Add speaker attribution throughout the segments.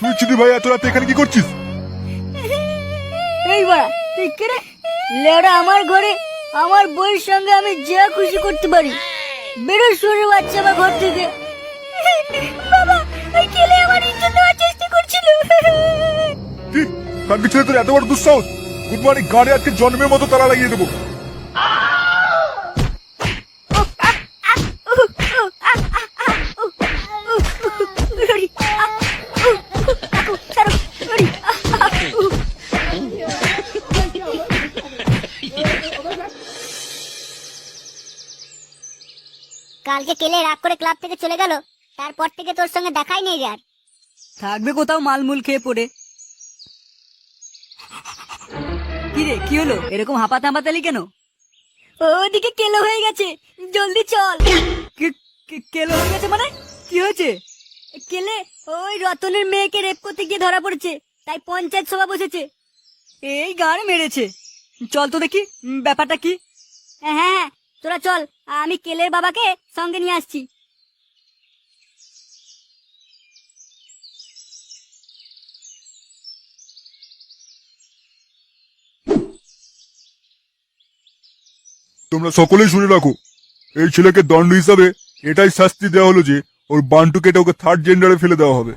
Speaker 1: তুই চিনি ভাই এত রাতে এখানে কি করছিস?
Speaker 2: এই বাড়া তুই কে রে? লেওরা আমার ঘরে আমার বইয়ের সঙ্গে আমি যা খুশি করতে পারি। বেরো শুরু বাচ্চা আমার ঘর থেকে। বাবা ওই কেলে আমার ইজ্জত দেওয়ার চেষ্টা করছিল।
Speaker 1: তোর এত বড় দুঃসাহস? গুড মর্নিং গাড়ি আজকে জন্মের মতো তারা লাগিয়ে দেবো।
Speaker 3: কালকে কেলে রাগ করে ক্লাব থেকে চলে গেল? তারপর থেকে তোর সঙ্গে দেখাই নেই আর।
Speaker 2: থাকবে কোথাও মালমুল খেয়ে পড়ে। কি রে কি হলো? এরকম হাঁপাতে হাঁপাতালি কেন? ওদিকে কেলো হয়ে গেছে। জলদি চল। কেলো হয়ে গেছে মানে? কি হয়েছে? কেলে ওই রতনের মেয়েকে রেপ করতে গিয়ে ধরা পড়েছে তাই পঞ্চায়েত সভা বসেছে। এই গান মেরেছে। চল তো দেখি ব্যাপারটা কি? হ্যাঁ হ্যাঁ তোরা চল। আমি কেলের বাবাকে সঙ্গে নিয়ে আসছি।
Speaker 1: তোমরা সকলেই শুনে রাখো, এই ছেলেকে দণ্ড হিসাবে এটাই শাস্তি দেওয়া হলো যে ওর বান্টু কেটে ওকে থার্ড জেন্ডারে ফেলে দেওয়া হবে।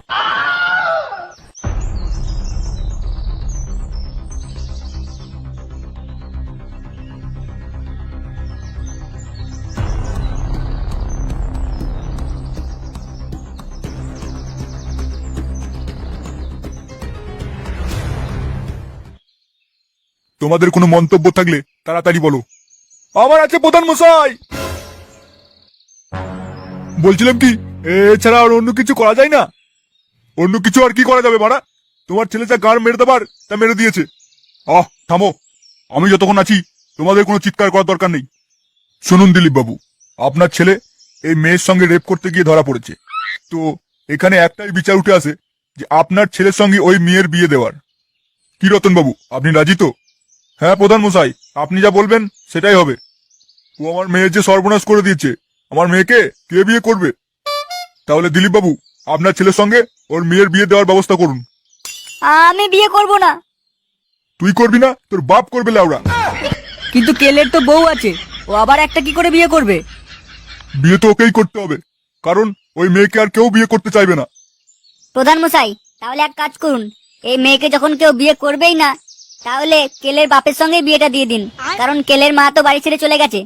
Speaker 1: তোমাদের কোনো মন্তব্য থাকলে তাড়াতাড়ি বলো। আমার আছে প্রধান মশাই বলছিলাম কি, এছাড়া আর অন্য কিছু করা যায় না? অন্য কিছু আর কি করা যাবে মারা তোমার ছেলে যা গান মেরে দেবার, তা মেরে দিয়েছে। আহ, থামো। আমি যতক্ষণ আছি, তোমাদের কোনো চিৎকার করার দরকার নেই। শুনুন দিলীপ বাবু আপনার ছেলে এই মেয়ের সঙ্গে রেপ করতে গিয়ে ধরা পড়েছে। তো এখানে একটাই বিচার উঠে আসে যে আপনার ছেলের সঙ্গে ওই মেয়ের বিয়ে দেওয়ার। কি রতন বাবু আপনি রাজি তো? হ্যাঁ প্রধান মশাই আপনি যা বলবেন সেটাই হবে। ও আমার মেয়ের যে সর্বনাশ করে দিয়েছে আমার মেয়েকে কে বিয়ে করবে? তাহলে দিলীপ বাবু আপনার ছেলের সঙ্গে ওর মেয়ের বিয়ে দেওয়ার ব্যবস্থা করুন।
Speaker 2: আমি বিয়ে করব না।
Speaker 1: তুই করবি না তোর বাপ করবে লাউরা।
Speaker 2: কিন্তু কেলের তো বউ আছে ও আবার একটা কি করে বিয়ে করবে?
Speaker 1: বিয়ে তো ওকেই করতে হবে কারণ ওই মেয়েকে আর কেউ বিয়ে করতে চাইবে না।
Speaker 3: প্রধান মশাই তাহলে এক কাজ করুন এই মেয়েকে যখন কেউ বিয়ে করবেই না তাহলে কেলের বাপের সঙ্গে বিয়েটা দিয়ে দিন কারণ কেলের মা তো বাড়ি ছেড়ে চলে গেছে।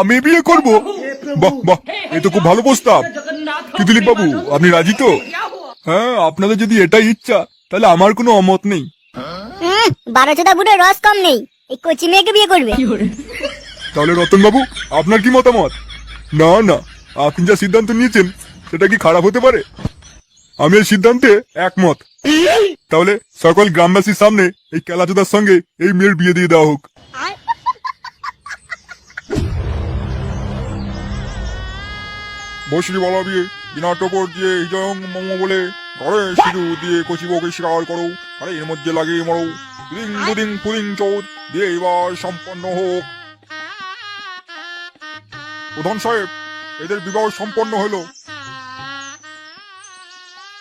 Speaker 1: আমি বিয়ে করব? বাহ বাহ এই তো খুব ভালো প্রস্তাব। কি দিলীপ বাবু আপনি রাজি তো? হ্যাঁ আপনাদের যদি এটাই ইচ্ছা তাহলে আমার কোনো অমত নেই।
Speaker 3: উম, বারো চোদা বুড়ো রস কম নেই এই কচি মেয়েকে বিয়ে করবে।
Speaker 1: তাহলে রতন বাবু আপনার কি মতামত? না না আপনি যা সিদ্ধান্ত নিয়েছেন সেটা কি খারাপ হতে পারে? আমি এই সিদ্ধান্তে একমত। তাহলে সকল গ্রামবাসীর সামনে এই কেলাচোদার সঙ্গে এই মেয়ের বিয়ে দিয়ে দেওয়া হোক। বসরি বলা বিয়ে বিনা টপর দিয়ে হিজং মম বলে ঘরে সিঁদুর দিয়ে কচি বউকে শিকার করো আরে এর মধ্যে লাগিয়ে মরো। দিন দুদিন পুদিন চৌদ দিয়ে এবার সম্পন্ন হোক। প্রধান সাহেব এদের বিবাহ সম্পন্ন হলো।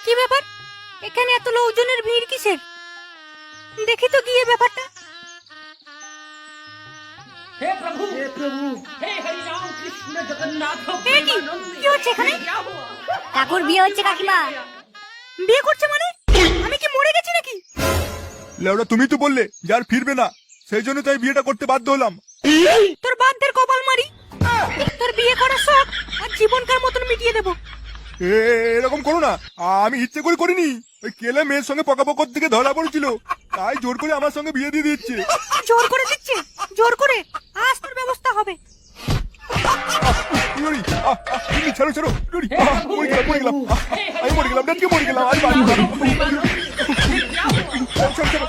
Speaker 2: কি ব্যাপার? এখানে এত লোকজনের ভিড় কিসের? দেখি তো গিয়ে ব্যাপারটা।
Speaker 3: বিয়ে
Speaker 2: বিয়ে করছে মানে? কি মরে গেছি নাকি?
Speaker 1: তুমি তো বললে যার ফিরবে না। সেই জন্য তাই বিয়েটা করতে বাধ্য হলাম।
Speaker 2: তোর বান্তের কপাল মারি? তোর বিয়ে করার শখ? আর জীবনকার মতন মিটিয়ে দেবো।
Speaker 1: এরকম করো না। আমি ইচ্ছে করে করিনি। ওই কেলে মেয়ের সঙ্গে পকাপকর থেকে ধরা পড়েছিল। তাই জোর করে আমার সঙ্গে বিয়ে দিয়ে দিচ্ছে।
Speaker 2: জোর করে দিচ্ছে? জোর করে? আজ তোর ব্যবস্থা হবে।
Speaker 1: ইউরি ইউরি ছাড়ো ছাড়ো ইউরি মরে গেলাম মরে গেলাম। আমি মরে গেলাম ডাকে মরে গেলাম আমি বাড়ি
Speaker 4: ছাড়ো ছাড়ো ছাড়ো।